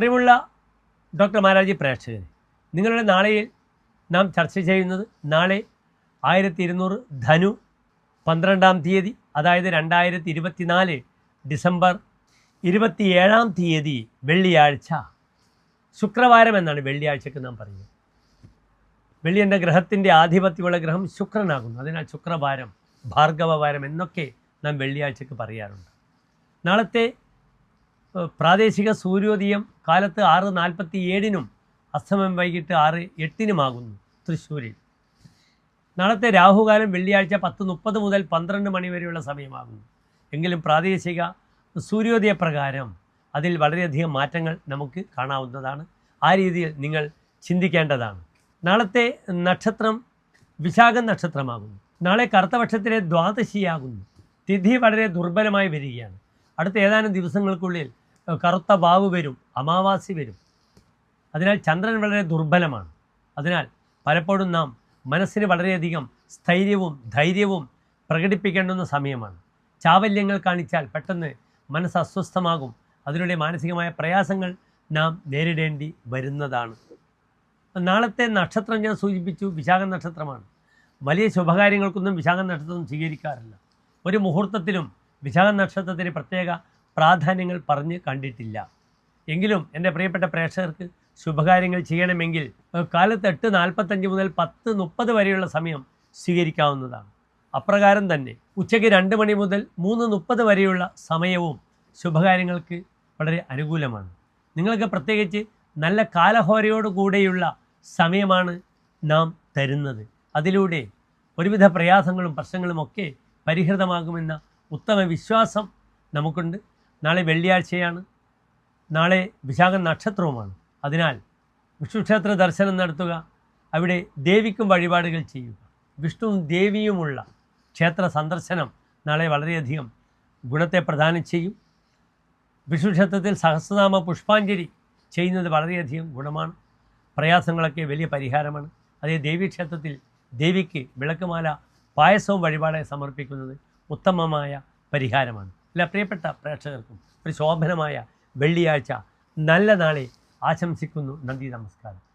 പ്രിയമുള്ള ഡോക്ടർ മാരാജി പ്രേക്ഷകരെ നിങ്ങളുടെ നാളെയിൽ നാം ചർച്ച ചെയ്യുന്നത് നാളെ ആയിരത്തി ഇരുന്നൂറ് ധനു പന്ത്രണ്ടാം തീയതി അതായത് രണ്ടായിരത്തി ഇരുപത്തിനാല് ഡിസംബർ ഇരുപത്തിയേഴാം തീയതി വെള്ളിയാഴ്ച. ശുക്രവാരം എന്നാണ് വെള്ളിയാഴ്ചക്ക് നാം പറയുന്നത്. വെള്ളി എന്ന ഗ്രഹത്തിന്റെ ആധിപത്യമുള്ള ഗ്രഹം ശുക്രനാകുന്നു. അതിനാൽ ശുക്രവാരം ഭാർഗവവാരം എന്നൊക്കെ നാം വെള്ളിയാഴ്ചക്ക് പറയാറുണ്ട്. നാളത്തെ പ്രാദേശിക സൂര്യോദയം കാലത്ത് ആറ് നാൽപ്പത്തി ഏഴിനും അസ്തമയം വൈകിട്ട് ആറ് എട്ടിനുമാകുന്നു തൃശ്ശൂരിൽ. നാളത്തെ രാഹുകാലം വെള്ളിയാഴ്ച പത്ത് മുപ്പത് മുതൽ പന്ത്രണ്ട് മണി വരെയുള്ള സമയമാകുന്നു. എങ്കിലും പ്രാദേശിക സൂര്യോദയ പ്രകാരം അതിൽ വളരെയധികം മാറ്റങ്ങൾ നമുക്ക് കാണാവുന്നതാണ്. ആ രീതിയിൽ നിങ്ങൾ ചിന്തിക്കേണ്ടതാണ്. നാളത്തെ നക്ഷത്രം വിശാഖം നക്ഷത്രമാകുന്നു. നാളെ കറുത്തപക്ഷത്തിലെ ദ്വാദശിയാകുന്നു. തിഥി വളരെ ദുർബലമായി വരികയാണ്. അടുത്ത ഏതാനും ദിവസങ്ങൾക്കുള്ളിൽ കറുത്ത വാവ് വരും അമാവാസി വരും. അതിനാൽ ചന്ദ്രൻ വളരെ ദുർബലമാണ്. അതിനാൽ പലപ്പോഴും നാം മനസ്സിന് വളരെയധികം സ്ഥൈര്യവും ധൈര്യവും പ്രകടിപ്പിക്കേണ്ടുന്ന സമയമാണ്. ചാവല്യങ്ങൾ കാണിച്ചാൽ പെട്ടെന്ന് മനസ്സ് അസ്വസ്ഥമാകും. അതിലൂടെ മാനസികമായ പ്രയാസങ്ങൾ നാം നേരിടേണ്ടി വരുന്നതാണ്. നാളത്തെ നക്ഷത്രം ഞാൻ സൂചിപ്പിച്ചു വിശാഖ നക്ഷത്രമാണ്. വലിയ ശുഭകാര്യങ്ങൾക്കൊന്നും വിശാഖ നക്ഷത്രം സ്വീകരിക്കാറില്ല. ഒരു മുഹൂർത്തത്തിലും വിശാഖ നക്ഷത്രത്തിന് പ്രത്യേക പ്രാധാന്യങ്ങൾ പറഞ്ഞ് കണ്ടിട്ടില്ല. എങ്കിലും എന്റെ പ്രിയപ്പെട്ട പ്രേക്ഷകർക്ക് ശുഭകാര്യങ്ങൾ ചെയ്യണമെങ്കിൽ കാലത്ത് എട്ട് നാൽപ്പത്തഞ്ച് മുതൽ പത്ത് മുപ്പത് വരെയുള്ള സമയം സ്വീകരിക്കാവുന്നതാണ്. അപ്രകാരം തന്നെ ഉച്ചയ്ക്ക് രണ്ട് മണി മുതൽ മൂന്ന് മുപ്പത് വരെയുള്ള സമയവും ശുഭകാര്യങ്ങൾക്ക് വളരെ അനുകൂലമാണ്. നിങ്ങൾക്ക് പ്രത്യേകിച്ച് നല്ല കാലഹോരയോടുകൂടെയുള്ള സമയമാണ് നാം തരുന്നത്. അതിലൂടെ ഒരുവിധ പ്രയാസങ്ങളും പ്രശ്നങ്ങളുമൊക്കെ പരിഹൃതമാകുമെന്ന ഉത്തമ വിശ്വാസം നമുക്കുണ്ട്. നാളെ വെള്ളിയാഴ്ചയാണ്. നാളെ വിശാഖ നക്ഷത്രവുമാണ്. അതിനാൽ വിഷ്ണുക്ഷേത്ര ദർശനം നടത്തുക അവിടെ ദേവിക്കും വഴിപാടുകൾ ചെയ്യുക. വിഷ്ണുവും ദേവിയുമുള്ള ക്ഷേത്ര സന്ദർശനം നാളെ വളരെയധികം ഗുണത്തെ പ്രദാനം ചെയ്യും. വിഷ്ണുക്ഷേത്രത്തിൽ സഹസ്രനാമ പുഷ്പാഞ്ജലി ചെയ്യുന്നത് വളരെയധികം ഗുണമാണ്. പ്രയാസങ്ങളൊക്കെ വലിയ പരിഹാരമാണ്. അതേ ദേവീക്ഷേത്രത്തിൽ ദേവിക്ക് വിളക്കുമാല പായസവും വഴിപാടായി സമർപ്പിക്കുന്നത് ഉത്തമമായ പരിഹാരമാണ്. എല്ലാ പ്രിയപ്പെട്ട പ്രേക്ഷകർക്കും ഒരു ശോഭനമായ വെള്ളിയാഴ്ച നല്ല നാളെ ആശംസിക്കുന്നു. നന്ദി നമസ്കാരം.